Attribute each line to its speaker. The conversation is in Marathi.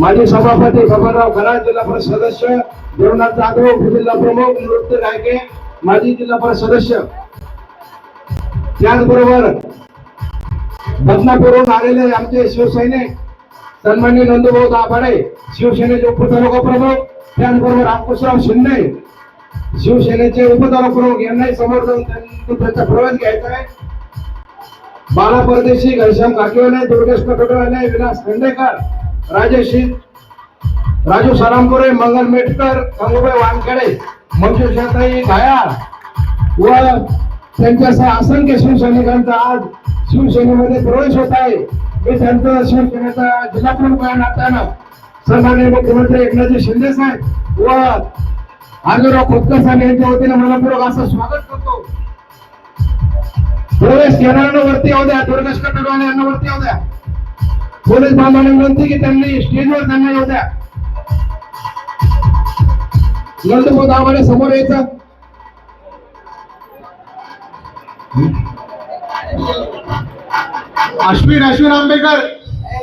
Speaker 1: माजी सभापती बबनराव खरात जिल्हा परिषद सदस्य देवनाथ जाधव जिल्हा प्रमुख नृत्य गायके माजी जिल्हा परिषद सदस्य. त्याचबरोबर बदनापूरहून आलेले आमचे शिवसैनिक सन्मान्य नंदुभाऊ दाभाडे शिवसेनेचे उपतालुका प्रमुख त्याचबरोबर रामकृष्णराव शिंदे शिवसेनेचे उपतालुका प्रमुख यांनाही समोर जाऊन त्यांचा प्रवेश घ्यायचा आहे. बाला परदेशी घनश्याम काकिवाने दुर्गेश कटोटवाने विलास खंडेकर राजेश राजू सारामपुरे मंगल मेटकर गंगूबाई वानखेडे मंजुषाताई घायाळ. व त्यांच्यासह असंख्य शिवसैनिकांचा आज शिवसेनेमध्ये प्रवेश होत आहे. मी त्यांचं शिवसेनेचा जिल्हा प्रमुख या नात्यानं सन्माननीय मुख्यमंत्री एकनाथजी शिंदे साहेब व आंजराव खोतकर साहेब यांच्या वतीने मनपूर्वक असं स्वागत करतो. प्रवेश घेणाऱ्यांवरती येऊ द्या दुर्गेश कटडवाले यांना वरती येऊ द्या. पोलीस बांधवांनी विनंती की त्यांनी स्टेजवर त्यांना येऊ द्या नंदभाऊ दाभाडे समोर यायचं.
Speaker 2: अश्विन अश्विन आंबेकर